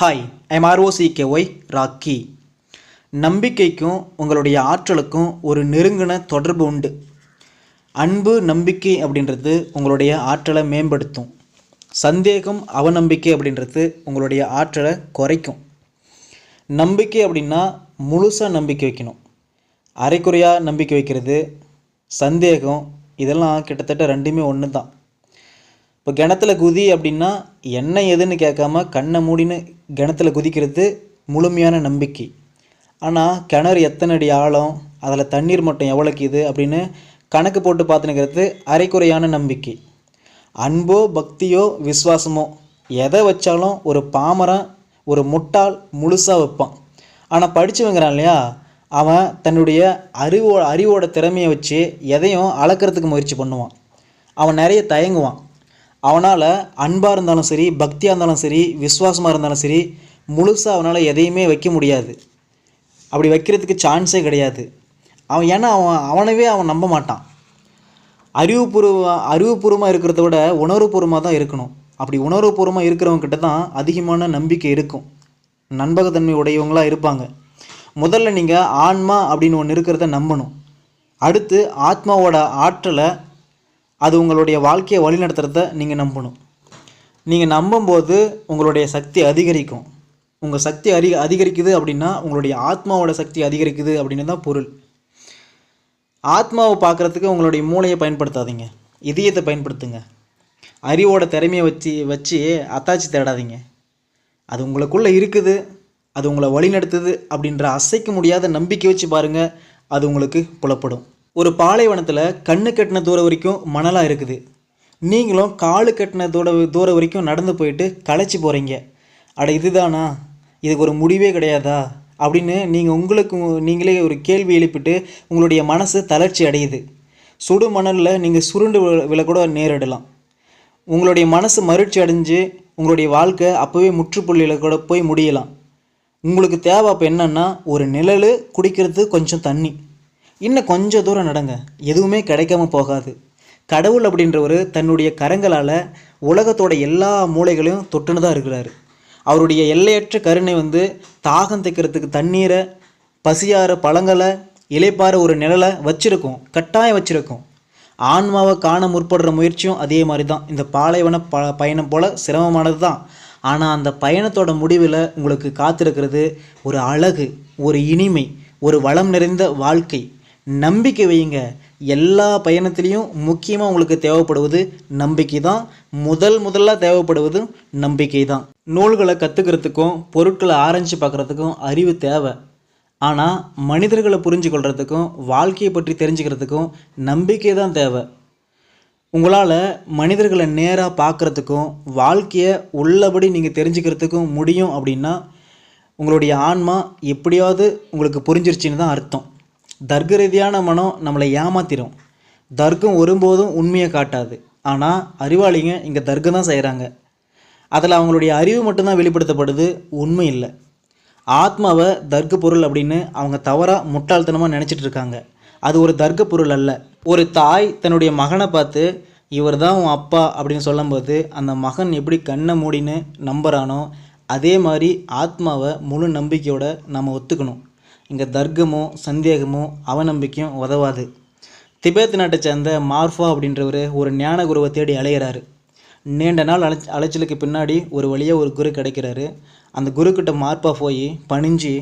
Hi எம்ஆர்ஓசிகேஒய் rakhi நம்பிக்கைக்கும் உங்களுடைய ஆற்றலுக்கும் ஒரு நெருங்கின தொடர்பு உண்டு. அன்பு நம்பிக்கை அப்படின்றது உங்களுடைய ஆற்றலை மேம்படுத்தும். சந்தேகம் அவநம்பிக்கை அப்படின்றது உங்களுடைய ஆற்றலை குறைக்கும். நம்பிக்கை அப்படின்னா முழுசாக நம்பிக்கை வைக்கணும். அரைக்குறையாக நம்பிக்கை வைக்கிறது சந்தேகம் இதெல்லாம் கிட்டத்தட்ட ரெண்டுமே ஒன்று தான் இப்போ கிணத்துல குதி அப்படின்னா என்ன எதுன்னு கேட்காம கண்ணை மூடின்னு கிணத்துல குதிக்கிறது முழுமையான நம்பிக்கை. ஆனால் கிணறு எத்தனை அடி ஆழம் அதில் தண்ணீர் மட்டம் எவ்வளோக்கு இது அப்படின்னு கணக்கு போட்டு பார்த்துனுக்கிறது அரைக்குறையான நம்பிக்கை. அன்போ பக்தியோ விசுவாசமோ எதை வச்சாலும் ஒரு பாமரன் ஒரு முட்டாள் முழுசாக வைப்பான். ஆனால் படித்தவங்கிறான் இல்லையா அவன் தன்னுடைய அறிவோ அறிவோட திறமையை வச்சு எதையும் அளக்கிறதுக்கு முயற்சி பண்ணுவான். அவன் நிறைய தயங்குவான். அவனால் அன்பாக இருந்தாலும் சரி பக்தியாக இருந்தாலும் சரி விசுவாசமாக இருந்தாலும் சரி முழுசாக அவனால் எதையுமே வைக்க முடியாது. அப்படி வைக்கிறதுக்கு சான்ஸே கிடையாது. அவன் ஏன்னா அவன் அவனவே அவன் நம்ப மாட்டான். அறிவுபூர்வ அறிவுபூர்வமாக இருக்கிறத விட உணர்வுபூர்வமாக தான் இருக்கணும். அப்படி உணர்வுபூர்வமாக இருக்கிறவங்கிட்ட தான் அதிகமான நம்பிக்கை இருக்கும். நண்பகத்தன்மை உடையவங்களாக இருப்பாங்க. முதல்ல நீங்கள் ஆன்மா அப்படின்னு ஒன்று இருக்கிறத நம்பணும். அடுத்து ஆத்மாவோட ஆற்றலை அது உங்களுடைய வாழ்க்கையை வழிநடத்துறத நீங்கள் நம்பணும். நீங்கள் நம்பும்போது உங்களுடைய சக்தி அதிகரிக்கும். உங்கள் சக்தி அதிக அதிகரிக்குது அப்படின்னா உங்களுடைய ஆத்மாவோட சக்தி அதிகரிக்குது அப்படின்னு தான் பொருள். ஆத்மாவை பார்க்குறதுக்கு உங்களுடைய மூளையை பயன்படுத்தாதீங்க. இதயத்தை பயன்படுத்துங்க. அறிவோட திறமையை வச்சு வச்சு அத்தாச்சி தேடாதீங்க. அது உங்களுக்குள்ளே இருக்குது அது உங்களை வழிநடத்துது அப்படின்ற அசைக்க முடியாத நம்பிக்கை வச்சு பாருங்கள் அது உங்களுக்கு புலப்படும். ஒரு பாலைவனத்தில் கண்ணு கட்டின தூரம் வரைக்கும் மணலாக இருக்குது. நீங்களும் காலு கட்டின தூர தூரம் வரைக்கும் நடந்து போயிட்டு களைச்சி போகிறீங்க அட இதுதானா? இதுக்கு ஒரு முடிவே கிடையாதா? அப்படின்னு நீங்கள் உங்களுக்கு நீங்களே ஒரு கேள்வி எழுப்பிட்டு உங்களுடைய மனசு தளர்ச்சி அடையுது. சுடு மணலில் நீங்கள் சுருண்டு விழ- விழக்கூட நேரிடலாம். உங்களுடைய மனசு மகிழ்ச்சி அடைஞ்சு உங்களுடைய வாழ்க்கை அப்போவே முற்றுப்புள்ளியில் கூட போய் முடியலாம். உங்களுக்கு தேவை அப்போ என்னென்னா ஒரு நிழல் குடிக்கிறது கொஞ்சம் தண்ணி. இன்னும் கொஞ்சம் தூரம் நடங்க. எதுவுமே கிடைக்காம போகாது. கடவுள் அப்படின்றவர் தன்னுடைய கரங்களால் உலகத்தோட எல்லா மூலைகளையும் தொட்டுன்னு தான் இருக்கிறாரு. அவருடைய எல்லையற்ற கருணை வந்து தாகம் தைக்கிறதுக்கு தண்ணீரை பசியார பழங்களை இலைப்பார ஒரு நிழலை வச்சிருக்கும். கட்டாயம் வச்சிருக்கும். ஆன்மாவை காண முற்படுற முயற்சியும் அதே மாதிரி தான் இந்த பாலைவன ப பயணம் போல் சிரமமானது தான் ஆனால் அந்த பயணத்தோட முடிவில் உங்களுக்கு காத்திருக்கிறது ஒரு அழகு ஒரு இனிமை ஒரு வளம் நிறைந்த வாழ்க்கை. நம்பிக்கை வையுங்க. எல்லா பயணத்திலையும் முக்கியமாக உங்களுக்கு தேவைப்படுவது நம்பிக்கை தான். முதல் முதல்ல தேவைப்படுவது நம்பிக்கை தான். நூல்களை கற்றுக்கிறதுக்கும் பொருட்களை ஆராய்ச்சி பார்க்குறதுக்கும் அறிவு தேவை. ஆனால் மனிதர்களை புரிஞ்சு கொள்கிறதுக்கும் வாழ்க்கையை பற்றி தெரிஞ்சுக்கிறதுக்கும் நம்பிக்கை தான் தேவை. உங்களால் மனிதர்களை நேராக பார்க்குறதுக்கும் வாழ்க்கையை உள்ளபடி நீங்கள் தெரிஞ்சுக்கிறதுக்கும் முடியும் அப்படின்னா உங்களுடைய ஆன்மா எப்படியாவது உங்களுக்கு புரிஞ்சிருச்சின்னு தான் அர்த்தம். தர்க்க ரீதியான மனம் நம்மளை ஏமாத்திரும். தர்க்கம் ஒருபோதும் உண்மையை காட்டாது. ஆனால் அறிவாளிங்க இங்கே தர்க்கம் தான் செய்கிறாங்க அதில் அவங்களுடைய அறிவு மட்டும்தான் வெளிப்படுத்தப்படுது உண்மை இல்லை. ஆத்மாவை தர்க்க பொருள் அப்படின்னு அவங்க தவறாக முட்டாள்தனமாக நினச்சிட்டு இருக்காங்க. அது ஒரு தர்க்க பொருள் அல்ல. ஒரு தாய் தன்னுடைய மகனை பார்த்து இவர் தான் உன் அப்பா அப்படின்னு சொல்லும்போது அந்த மகன் எப்படி கண்ணை மூடின்னு நம்புறானோ அதே மாதிரி ஆத்மாவை முழு நம்பிக்கையோடு நம்ம ஒத்துக்கணும். இங்கே தர்க்கமோ சந்தேகமோ அவநம்பிக்கையும் உதவாது. திபேத் நாட்டை சேர்ந்த மார்ஃபா அப்படின்றவர் ஒரு ஞான குருவை தேடி அலைகிறாரு நீண்ட நாள் அலைச் அலைச்சலுக்கு பின்னாடி ஒரு வழியாக ஒரு குரு கிடைக்கிறாரு. அந்த குருக்கிட்ட மார்பா போய் பணிஞ்சு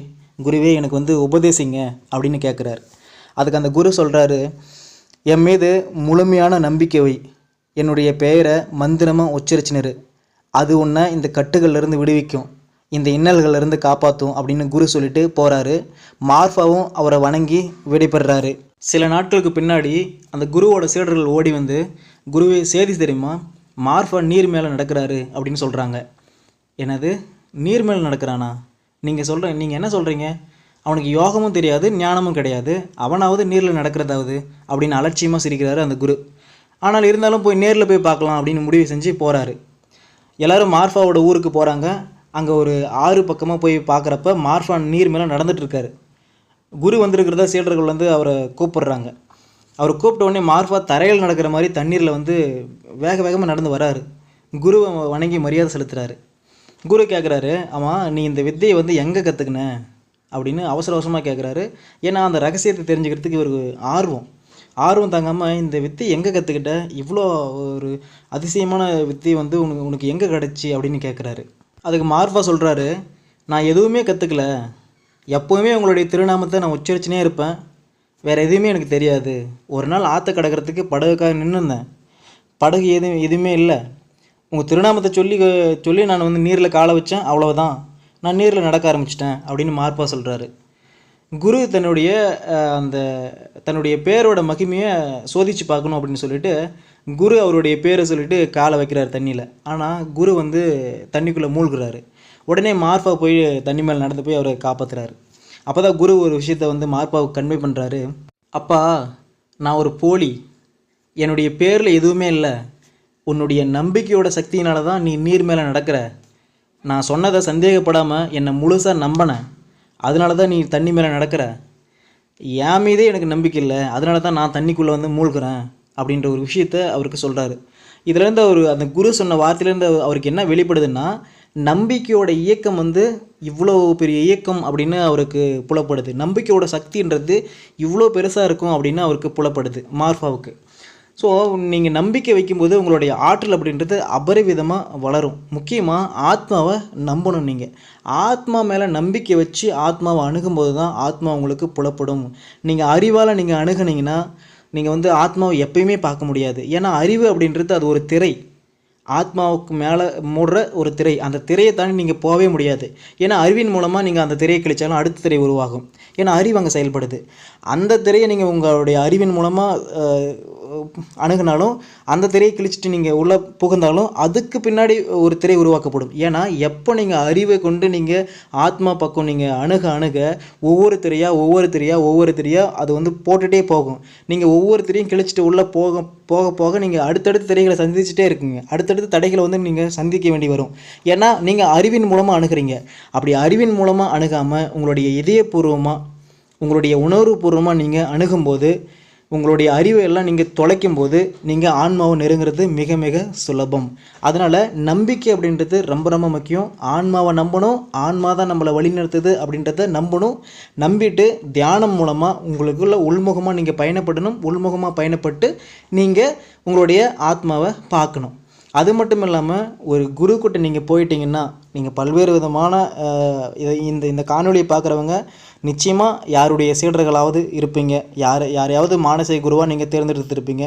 குருவே எனக்கு வந்து உபதேசிங்க அப்படின்னு கேட்குறாரு அதுக்கு அந்த குரு சொல்கிறாரு என் மீது முழுமையான நம்பிக்கை வை. என்னுடைய பெயரை மந்திரமாக உச்சரிச்சினரு அது உன்னை இந்த கட்டுகள்லேருந்து விடுவிக்கும். இந்த இன்னல்கள்லேருந்து காப்பாற்றும் அப்படின்னு குரு சொல்லிட்டு போகிறாரு மார்ஃபாவும் அவரை வணங்கி விடைபெறுறாரு சில நாட்களுக்கு பின்னாடி அந்த குருவோட சீடர்கள் ஓடி வந்து குருவே சேதி தெரியுமா? மார்ஃபா நீர் மேலே நடக்கிறாரு அப்படின்னு சொல்கிறாங்க என்னது? நீர் மேலே நடக்கிறானா? நீங்கள் சொல்கிற நீங்கள் என்ன சொல்கிறீங்க அவனுக்கு யோகமும் தெரியாது ஞானமும் கிடையாது. அவனாவது நீரில் நடக்கிறதாவது அப்படின்னு அலட்சியமாக சிரிக்கிறாரு அந்த குரு. ஆனால் இருந்தாலும் போய் நேரில் போய் பார்க்கலாம் அப்படின்னு முடிவு செஞ்சு போகிறாரு எல்லோரும் மார்ஃபாவோட ஊருக்கு போகிறாங்க அங்கே ஒரு ஆறு பக்கமாக போய் பார்க்குறப்ப மார்ஃபான் நீர் மேலே நடந்துகிட்ருக்காரு குரு வந்திருக்கிறதா சீடர்கள் வந்து அவரை கூப்பிடுறாங்க. அவர் கூப்பிட்ட உடனே மார்ஃபா தரையில் நடக்கிற மாதிரி தண்ணீரில் வந்து வேக வேகமாக நடந்து வராரு. குருவை வணங்கி மரியாதை செலுத்துறாரு. குரு கேட்குறாரு ஆமாம் நீ இந்த வித்தையை வந்து எங்கே கற்றுக்கின அப்படின்னு அவசர அவசரமாக கேட்குறாரு ஏன்னா அந்த ரகசியத்தை தெரிஞ்சுக்கிறதுக்கு இவருக்கு ஆர்வம். ஆர்வம் தாங்காமல் இந்த வித்தை எங்கே கற்றுக்கிட்ட இவ்வளோ ஒரு அதிசயமான வித்தை வந்து உனக்கு உனக்கு எங்கே கிடச்சி? அப்படின்னு கேட்குறாரு அதுக்கு மார்ஃபா சொல்கிறாரு நான் எதுவுமே கற்றுக்கல எப்போவுமே உங்களுடைய திருநாமத்தை நான் உச்சரிச்சுனே இருப்பேன். வேறு எதுவுமே எனக்கு தெரியாது. ஒரு நாள் ஆற்ற கிடக்கிறதுக்கு படகுக்காக நின்றுருந்தேன் படகு எதுவும் எதுவுமே இல்லை. உங்கள் திருநாமத்தை சொல்லி சொல்லி நான் வந்து நீரில் காலை வச்சேன். அவ்வளோதான் நான் நீரில் நடக்க ஆரம்பிச்சிட்டேன் அப்படின்னு மார்பா சொல்கிறாரு குரு தன்னுடைய அந்த தன்னுடைய பேரோட மகிமையை சோதித்து பார்க்கணும் அப்படின்னு சொல்லிட்டு குரு அவருடைய பேரை சொல்லிட்டு காலை வைக்கிறார் தண்ணியில். ஆனால் குரு வந்து தண்ணிக்குள்ளே மூழ்கிறாரு. உடனே மார்பா போய் தண்ணி மேலே நடந்து போய் அவரை காப்பாத்துறாரு. அப்போ தான் குரு ஒரு விஷயத்தை வந்து மார்பாவுக்கு கன்வே பண்ணுறாரு அப்பா நான் ஒரு போலி. என்னுடைய பேரில் எதுவுமே இல்லை. உன்னுடைய நம்பிக்கையோட சக்தியினால தான் நீ நீர் மேலே நடக்கிற. நான் சொன்னதை சந்தேகப்படாமல் என்னை முழுசாக நம்பினேன் அதனால தான் நீ தண்ணி மேலே நடக்கிற. என் மீதே எனக்கு நம்பிக்கை இல்லை. அதனால தான் நான் தண்ணிக்குள்ளே வந்து மூழ்கிறேன். அப்படின்ற ஒரு விஷயத்த அவருக்கு சொல்கிறாரு இதுலேருந்து அவர் அந்த குரு சொன்ன வார்த்தையிலேருந்து அவருக்கு என்ன வெளிப்படுதுன்னா நம்பிக்கையோட இயக்கம் வந்து இவ்வளோ பெரிய இயக்கம் அப்படின்னு அவருக்கு புலப்படுது. நம்பிக்கையோட சக்தின்றது இவ்வளோ பெருசாக இருக்கும் அப்படின்னு அவருக்கு புலப்படுது மார்ஃபாவுக்கு. ஸோ நீங்கள் நம்பிக்கை வைக்கும்போது உங்களுடைய ஆற்றல் அப்படின்றது அபரிவிதமாக வளரும். முக்கியமாக ஆத்மாவை நம்பணும் நீங்கள் ஆத்மா மேலே நம்பிக்கை வச்சு ஆத்மாவை அணுகும்போது தான் ஆத்மா உங்களுக்கு புலப்படும். நீங்கள் அறிவால் நீங்கள் அணுகுனீங்கன்னா நீங்கள் வந்து ஆத்மாவை எப்பயுமே பார்க்க முடியாது. ஏன்னா அறிவு அப்படின்றது அது ஒரு திரை. ஆத்மாவுக்கு மேலே மூடுற ஒரு திரை. அந்த திரையை தாண்டி நீங்கள் போகவே முடியாது. ஏன்னா அறிவின் மூலமாக நீங்கள் அந்த திரையை கிழிச்சாலும் அடுத்த திரை உருவாகும். ஏன்னா அறிவு அங்கே செயல்படுது. அந்த திரையை நீங்கள் உங்களுடைய அறிவின் மூலமாக அணுகுனாலும் அந்த திரையை கிழிச்சிட்டு நீங்கள் உள்ளே புகுந்தாலும் அதுக்கு பின்னாடி ஒரு திரை உருவாக்கப்படும். ஏன்னா எப்போ நீங்கள் அறிவை கொண்டு நீங்கள் ஆத்மா பக்கம் நீங்கள் அணுக அணுக ஒவ்வொரு திரையாக ஒவ்வொரு திரையாக ஒவ்வொரு திரையாக அது வந்து போட்டுகிட்டே போகும். நீங்கள் ஒவ்வொரு திரையும் கிழிச்சிட்டு உள்ளே போக போக போக நீங்கள் அடுத்தடுத்த திரைகளை சந்திச்சுட்டே இருக்குங்க. அடுத்தடுத்த தடைகளை வந்து நீங்கள் சந்திக்க வேண்டி வரும். ஏன்னா நீங்கள் அறிவின் மூலமாக அணுகிறீங்க. அப்படி அறிவின் மூலமாக அணுகாமல் உங்களுடைய இதயபூர்வமாக உங்களுடைய உணர்வுபூர்வமாக நீங்கள் அணுகும்போது உங்களுடைய அறிவை எல்லாம் நீங்கள் தொலைக்கும் போது நீங்கள் ஆன்மாவை நெருங்கிறது மிக மிக சுலபம். அதனால் நம்பிக்கை அப்படின்றது ரொம்ப ரொம்ப முக்கியம். ஆன்மாவை நம்பணும் ஆன்மா தான் நம்மளை வழிநடத்துது அப்படின்றத நம்பணும். நம்பிட்டு தியானம் மூலமாக உங்களுக்குள்ள உள்முகமாக நீங்கள் பயணப்படணும். உள்முகமாக பயணப்பட்டு நீங்கள் உங்களுடைய ஆத்மாவை பார்க்கணும். அது மட்டும் இல்லாமல் ஒரு குரு கிட்ட நீங்கள் போயிட்டீங்கன்னா நீங்கள் பல்வேறு விதமான இதை- இந்த இந்த காணொளியை பார்க்குறவங்க நிச்சயமாக யாருடைய சீடர்களாவது இருப்பீங்க. யார் யாரையாவது மானசீக குருவாக நீங்கள் தேர்ந்தெடுத்துருப்பீங்க.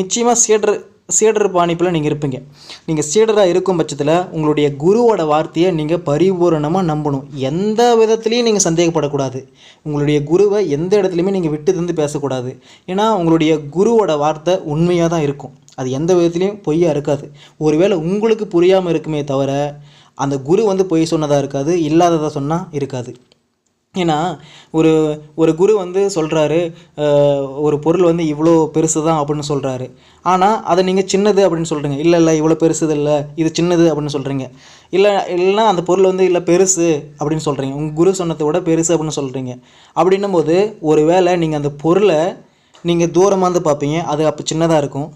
நிச்சயமாக சீடர் சீடர் பாணிப்பில் நீங்கள் இருப்பீங்க. நீங்கள் சீடராக இருக்கும் பட்சத்தில் உங்களுடைய குருவோட வார்த்தையை நீங்கள் பரிபூரணமாக நம்பணும். எந்த விதத்துலேயும் நீங்கள் சந்தேகப்படக்கூடாது. உங்களுடைய குருவை எந்த இடத்துலையுமே நீங்கள் விட்டு தந்து பேசக்கூடாது. ஏன்னா உங்களுடைய குருவோட வார்த்தை உண்மையாக தான் இருக்கும். அது எந்த விதத்துலேயும் பொய்யாக இருக்காது. ஒருவேளை உங்களுக்கு புரியாமல் இருக்குமே தவிர அந்த குரு வந்து பொய் சொன்னதாக இருக்காது இல்லாததாக சொன்னால் இருக்காது. ஏன்னா ஒரு ஒரு குரு வந்து சொல்கிறாரு ஒரு பொருள் வந்து இவ்வளோ பெருசு தான் அப்படின்னு சொல்கிறாரு ஆனால் அதை நீங்கள் சின்னது அப்படின்னு சொல்கிறீங்க இல்லை இல்லை இவ்வளோ பெருசு இல்லை இது சின்னது அப்படின்னு சொல்கிறீங்க இல்லை இல்லைன்னா அந்த பொருள் வந்து இல்லை பெருசு அப்படின்னு சொல்கிறீங்க உங்கள் குரு சொன்னதை விட பெருசு அப்படின்னு சொல்கிறீங்க அப்படின்னும் போது ஒரு வேளை நீங்கள் அந்த பொருளை நீங்கள் தூரமாக இருந்து பார்ப்பீங்க. அது அப்போ சின்னதாக இருக்கும்.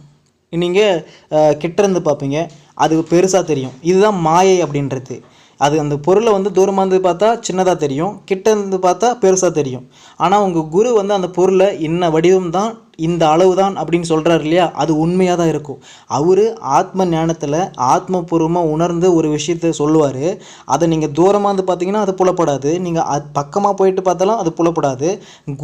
நீங்கள் கிட்ட இருந்து பார்ப்பீங்க. அது பெருசாக தெரியும். இதுதான் மாயை அப்படின்றது. அது அந்த பொருளை வந்து தூரமாக இருந்து பார்த்தா சின்னதாக தெரியும் கிட்ட இருந்து பார்த்தா பெருசாக தெரியும். ஆனால் உங்கள் குரு வந்து அந்த பொருளை இன்ன வடிவம் தான் இந்த அளவு தான் அப்படின்னு சொல்கிறாரு இல்லையா? அது உண்மையாக தான் இருக்கும். அவர் ஆத்ம ஞானத்தில் ஆத்மபூர்வமாக உணர்ந்து ஒரு விஷயத்த சொல்லுவார். அதை நீங்கள் தூரமாக இருந்து பார்த்தீங்கன்னா அது புலப்படாது. நீங்கள் அது பக்கமாக போயிட்டு பார்த்தாலும் அது புலப்படாது.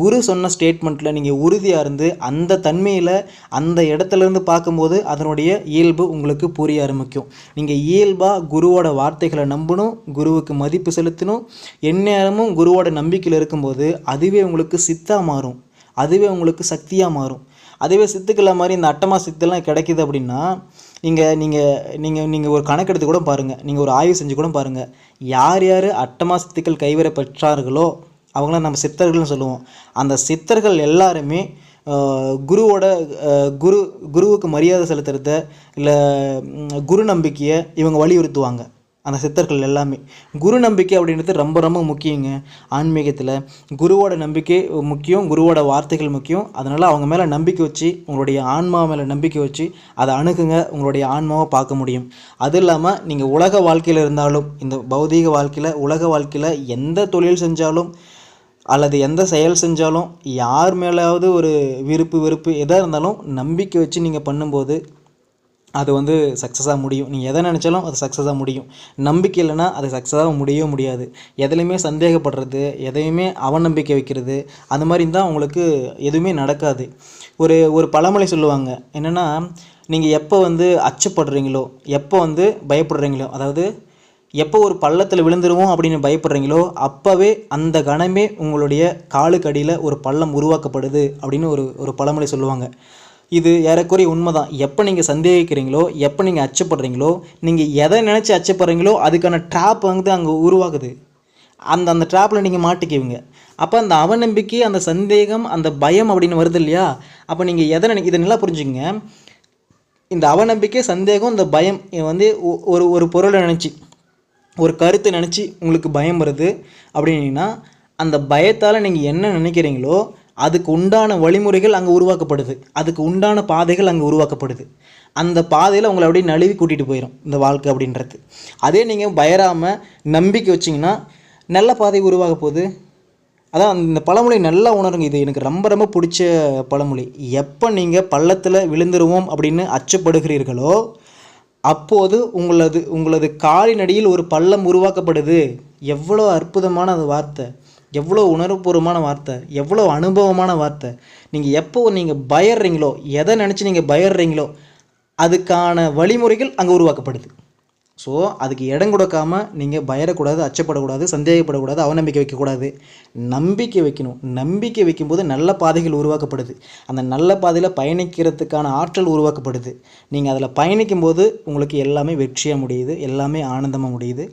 குரு சொன்ன ஸ்டேட்மெண்ட்டில் நீங்கள் உறுதியாக இருந்து அந்த தன்மையில் அந்த இடத்துல இருந்து பார்க்கும்போது அதனுடைய இயல்பு உங்களுக்கு புரிய ஆரம்பிக்கும். நீங்கள் இயல்பாக குருவோட வார்த்தைகளை நம்பணும் குருவுக்கு மதிப்பு செலுத்தணும். எந்நேரமும் குருவோட நம்பிக்கையில் இருக்கும்போது அதுவே உங்களுக்கு சித்தா மாறும். அதுவே உங்களுக்கு சக்தியாக மாறும். அதுவே சித்துக்களை மாதிரி இந்த அட்டமா சித்தெல்லாம் கிடைக்குது அப்படின்னா நீங்கள் நீங்கள் நீங்கள் நீங்கள் ஒரு கணக்கெடுத்து கூட பாருங்கள் நீங்கள் ஒரு ஆய்வு செஞ்சு கூட பாருங்கள் யார் யார் அட்டமா சித்துக்கள் கைவர பெற்றார்களோ அவங்கள நம்ம சித்தர்கள்னு சொல்லுவோம். அந்த சித்தர்கள் எல்லாருமே குருவோட குரு குருவுக்கு மரியாதை செலுத்துறத இல்லை குரு நம்பிக்கையை இவங்க வலியுறுத்துவாங்க. அந்த சித்தர்கள் எல்லாமே. குரு நம்பிக்கை அப்படின்றது ரொம்ப ரொம்ப முக்கியங்க. ஆன்மீகத்தில் குருவோட நம்பிக்கை முக்கியம் குருவோட வார்த்தைகள் முக்கியம். அதனால் அவங்க மேலே நம்பிக்கை வச்சு உங்களுடைய ஆன்மா மேலே நம்பிக்கை வச்சு அதை அணுகுங்க. உங்களுடைய ஆன்மாவை பார்க்க முடியும். அது இல்லாமல் நீங்கள் உலக வாழ்க்கையில் இருந்தாலும் இந்த பௌதீக வாழ்க்கையில் உலக வாழ்க்கையில் எந்த தொழில் செஞ்சாலும் அல்லது எந்த செயல் செஞ்சாலும் யார் மேலாவது ஒரு விருப்பு வெறுப்பு எதாக இருந்தாலும் நம்பிக்கை வச்சு நீங்கள் பண்ணும்போது அது வந்து சக்ஸஸாக முடியும். நீங்கள் எதை நினச்சாலும் அது சக்ஸஸாக முடியும். நம்பிக்கை இல்லைன்னா அது சக்ஸஸாக முடியவே முடியாது. எதுலையுமே சந்தேகப்படுறது எதையுமே அவநம்பிக்கை வைக்கிறது அந்த மாதிரி இருந்தால் உங்களுக்கு எதுவுமே நடக்காது. ஒரு ஒரு பழமொழி சொல்லுவாங்க. என்னென்னா நீங்கள் எப்போ வந்து அச்சப்படுறீங்களோ எப்போ வந்து பயப்படுறீங்களோ அதாவது எப்போ ஒரு பள்ளத்தில் விழுந்துருவோம் அப்படின்னு பயப்படுறீங்களோ அப்போவே அந்த கணமே உங்களுடைய காலுக்கு அடியில் ஒரு பள்ளம் உருவாக்கப்படுது அப்படின்னு ஒரு ஒரு பழமொழி சொல்லுவாங்க. இது ஏறக்குறைய உண்மைதான். எப்போ நீங்கள் சந்தேகிக்கிறீங்களோ எப்போ நீங்கள் அச்சப்படுறீங்களோ நீங்கள் எதை நினச்சி அச்சப்படுறீங்களோ அதுக்கான ட்ராப் வந்து அங்கே உருவாகுது. அந்த அந்த ட்ராப்பில் நீங்கள் மாட்டிக்குவீங்க. அப்போ அந்த அவநம்பிக்கை அந்த சந்தேகம் அந்த பயம் அப்படின்னு வருது இல்லையா? அப்போ நீங்கள் எதை நினை இதை நல்லா புரிஞ்சுங்க இந்த அவநம்பிக்கை சந்தேகம் இந்த பயம் வந்து ஒ- ஒரு ஒரு பொருளை நினச்சி ஒரு கருத்தை நினச்சி உங்களுக்கு பயம் வருது. அப்படின்னா அந்த பயத்தால் நீங்கள் என்ன நினைக்கிறீங்களோ அதுக்கு உண்டான வழிமுறைகள் அங்கே உருவாக்கப்படுது. அதுக்கு உண்டான பாதைகள் அங்கே உருவாக்கப்படுது. அந்த பாதையில் உங்களை அப்படியே நழுவி கூட்டிகிட்டு போயிடும் இந்த வாழ்க்கை அப்படின்றது. அதே நீங்கள் பயராமல் நம்பிக்கை வச்சிங்கன்னா நல்ல பாதை உருவாக போகுது. அதான் இந்த பழமொழி நல்லா உணருங்க. இது எனக்கு ரொம்ப ரொம்ப பிடிச்ச பழமொழி. எப்போ நீங்கள் பள்ளத்தில் விழுந்துருவோம் அப்படின்னு அச்சப்படுகிறீர்களோ அப்போது உங்களது உங்களது காலின் அடியில் ஒரு பள்ளம் உருவாக்கப்படுது. எவ்வளோ அற்புதமான அது வார்த்தை. எவ்வளோ உணர்வுபூர்வமான வார்த்தை எவ்வளோ அனுபவமான வார்த்தை. நீங்கள் எப்போ நீங்கள் பயர்றீங்களோ எதை நினச்சி நீங்கள் பயடுறீங்களோ அதுக்கான வழிமுறைகள் அங்கே உருவாக்கப்படுது. ஸோ அதுக்கு இடம் கொடுக்காம நீங்கள் பயரக்கூடாது அச்சப்படக்கூடாது சந்தேகப்படக்கூடாது அவநம்பிக்கை வைக்கக்கூடாது. நம்பிக்கை வைக்கணும். நம்பிக்கை வைக்கும்போது நல்ல பாதைகள் உருவாக்கப்படுது. அந்த நல்ல பாதையில் பயணிக்கிறதுக்கான ஆற்றல் உருவாக்கப்படுது. நீங்கள் அதில் பயணிக்கும்போது உங்களுக்கு எல்லாமே வெற்றியாக முடியுது எல்லாமே ஆனந்தமாக முடியுது.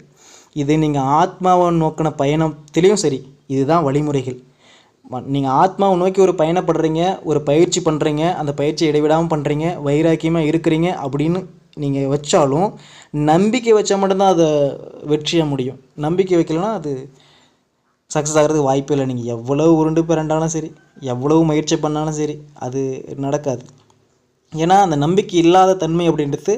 இது நீங்கள் ஆத்மாவை நோக்கின பயணத்திலையும் சரி இதுதான் வழிமுறைகள். நீங்கள் ஆத்மாவை நோக்கி ஒரு பயணப்படுறீங்க ஒரு பயிற்சி பண்ணுறீங்க அந்த பயிற்சியை இடைவிடாமல் பண்ணுறீங்க வைராக்கியமாக இருக்கிறீங்க அப்படின்னு நீங்கள் வச்சாலும் நம்பிக்கை வச்சா மட்டும்தான் அதை வெற்றிய முடியும். நம்பிக்கை வைக்கலனா அது சக்ஸஸ் ஆகிறதுக்கு வாய்ப்பே இல்லை. நீங்கள் எவ்வளவு உருண்டு பிறண்டாலும் சரி எவ்வளவு முயற்சி பண்ணாலும் சரி அது நடக்காது. ஏன்னா அந்த நம்பிக்கை இல்லாத தன்மை அப்படின்றது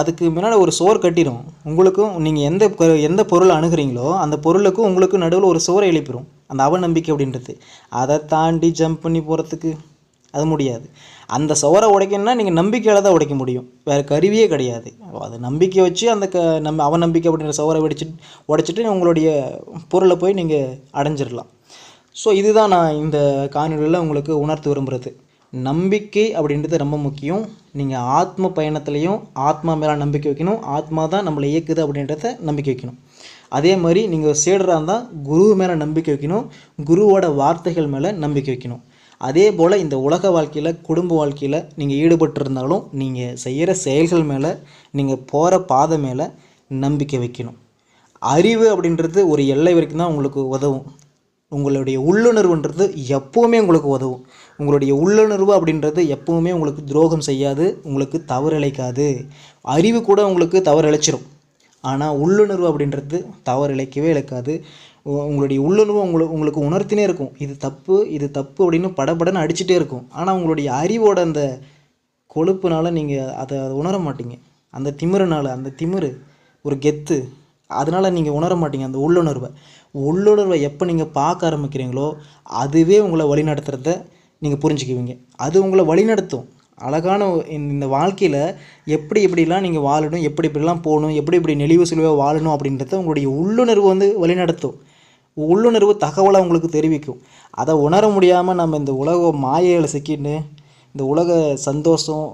அதுக்கு முன்னாடி ஒரு சோர் கட்டிடும் உங்களுக்கும் நீங்கள் எந்த எந்த பொருள் அணுகுறீங்களோ அந்த பொருளுக்கும் உங்களுக்கும் நடுவில் ஒரு சோரை எழுப்பிடும் அந்த அவநம்பிக்கை அப்படின்றது. அதை தாண்டி ஜம்ப் பண்ணி போகிறதுக்கு அது முடியாது. அந்த சுவரை உடைக்கணும்னா நீங்கள் நம்பிக்கையால் தான் உடைக்க முடியும். வேறு கருவியே கிடையாது. அது நம்பிக்கை வச்சு அந்த க நம்ம அவநம்பிக்கை அப்படின்ற சுவரை வெடிச்சு உடைச்சிட்டு உங்களுடைய பொருளை போய் நீங்கள் அடைஞ்சிடலாம். ஸோ இதுதான் நான் இந்த காணொலியில் உங்களுக்கு உணர்த்து விரும்புகிறது நம்பிக்கை அப்படின்றது ரொம்ப முக்கியம். நீங்கள் ஆத்ம பயணத்துலேயும் ஆத்மா மேலே நம்பிக்கை வைக்கணும். ஆத்மா தான் நம்மளை இயக்குது அப்படின்றத நம்பிக்கை வைக்கணும். அதே மாதிரி நீங்கள் சீடராக இருந்தால் குரு மேலே நம்பிக்கை வைக்கணும் குருவோட வார்த்தைகள் மேலே நம்பிக்கை வைக்கணும். அதே போல் இந்த உலக வாழ்க்கையில் குடும்ப வாழ்க்கையில் நீங்கள் ஈடுபட்டிருந்தாலும் நீங்கள் செய்கிற செயல்கள் மேலே நீங்கள் போகிற பாதை மேலே நம்பிக்கை வைக்கணும். அறிவு அப்படின்றது ஒரு எல்லை வரைக்கும் தான் உங்களுக்கு உதவும். உங்களுடைய உள்ளுணர்வுன்றது எப்போவுமே உங்களுக்கு உதவும். உங்களுடைய உள்ளுணர்வு அப்படின்றது எப்போவுமே உங்களுக்கு துரோகம் செய்யாது உங்களுக்கு தவறிழைக்காது அறிவு கூட உங்களுக்கு தவறிழைச்சிரும் ஆனால் உள்ளுணர்வு அப்படின்றது தவறு இழைக்கவே இழக்காது. உ- உங்களுடைய உள்ளுணர்வு உங்களுக்கு உங்களுக்கு உணர்த்தினே இருக்கும். இது தப்பு இது தப்பு அப்படின்னு படபடன்னு அடிச்சுட்டே இருக்கும். ஆனால் உங்களுடைய அறிவோட அந்த கொழுப்புனால நீங்கள் அதை அதை உணர மாட்டீங்க. அந்த திமிருனால அந்த திமிரு ஒரு கெத்து அதனால் நீங்கள் உணர மாட்டீங்க அந்த உள்ளுணர்வை. உள்ளுணர்வை எப்போ நீங்கள் பார்க்க ஆரம்பிக்கிறீங்களோ அதுவே உங்களை வழிநடத்துகிறத நீங்கள் புரிஞ்சுக்குவீங்க. அது உங்களை வழிநடத்தும். அழகான இந்த வாழ்க்கையில் எப்படி எப்படிலாம் நீங்கள் வாழணும் எப்படி எப்படிலாம் போகணும் எப்படி எப்படி நெளிவு சுழிவாக வாழணும் அப்படின்றத உங்களுடைய உள்ளுணர்வு வந்து வழிநடத்தும். உள்ளுணர்வு தகவலை உங்களுக்கு தெரிவிக்கும். அதை உணர முடியாமல் நம்ம இந்த உலக மாயையில் சிக்கின்னு இந்த உலக சந்தோஷம்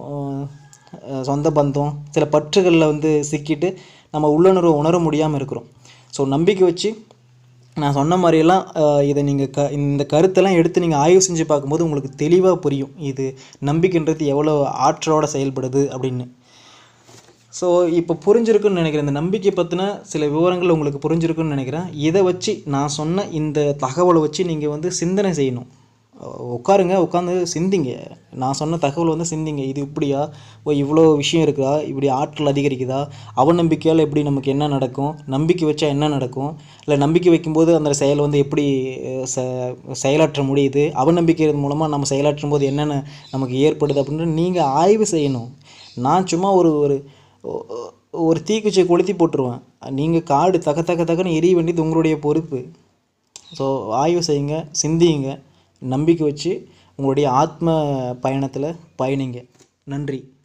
சொந்த பந்தம் சில பற்றுகளில் வந்து சிக்கிட்டு நம்ம உள்ளுணர்வை உணர முடியாமல் இருக்கிறோம். ஸோ நம்பிக்கை வச்சு நான் சொன்ன மாதிரியெல்லாம் இதை நீங்கள் க இந்த கருத்தெல்லாம் எடுத்து நீங்கள் ஆய்வு செஞ்சு பார்க்கும்போது உங்களுக்கு தெளிவாக புரியும். இது நம்பிக்கைன்றது எவ்வளோ ஆற்றலோட செயல்படுது அப்படின்னு. ஸோ இப்போ புரிஞ்சிருக்குன்னு நினைக்கிறேன். இந்த நம்பிக்கை பற்றின சில விவரங்கள் உங்களுக்கு புரிஞ்சிருக்குன்னு நினைக்கிறேன். இதை வச்சு நான் சொன்ன இந்த தகவலை வச்சு நீங்கள் வந்து சிந்தனை செய்யணும். உட்காருங்க உட்காந்து சிந்திங்க. நான் சொன்ன தகவல் வந்து சிந்திங்க. இது இப்படியா? ஓ இவ்வளோ விஷயம் இருக்குதா? இப்படி ஆற்றல் அதிகரிக்குதா? அவநம்பிக்கையால் எப்படி நமக்கு என்ன நடக்கும்? நம்பிக்கை வச்சா என்ன நடக்கும்? இல்லை நம்பிக்கை வைக்கும்போது அந்த செயல் வந்து எப்படி ச செயலாற்ற முடியுது? அவநம்பிக்கை மூலமாக நம்ம செயலாற்றும் போது என்னென்ன நமக்கு ஏற்படுது அப்படின்னு நீங்கள் ஆய்வு செய்யணும். நான் சும்மா ஒரு ஒரு ஒரு தீக்குச்சியை கொளுத்தி போட்டுருவேன். நீங்கள் காடு தக தக தக்கன்னு எரிய வேண்டியது உங்களுடைய பொறுப்பு. ஸோ ஆய்வு செய்யுங்க சிந்தியுங்க. நம்பிக்கை வச்சு உங்களுடைய ஆத்ம பயணத்தில் பயணிங்க. நன்றி.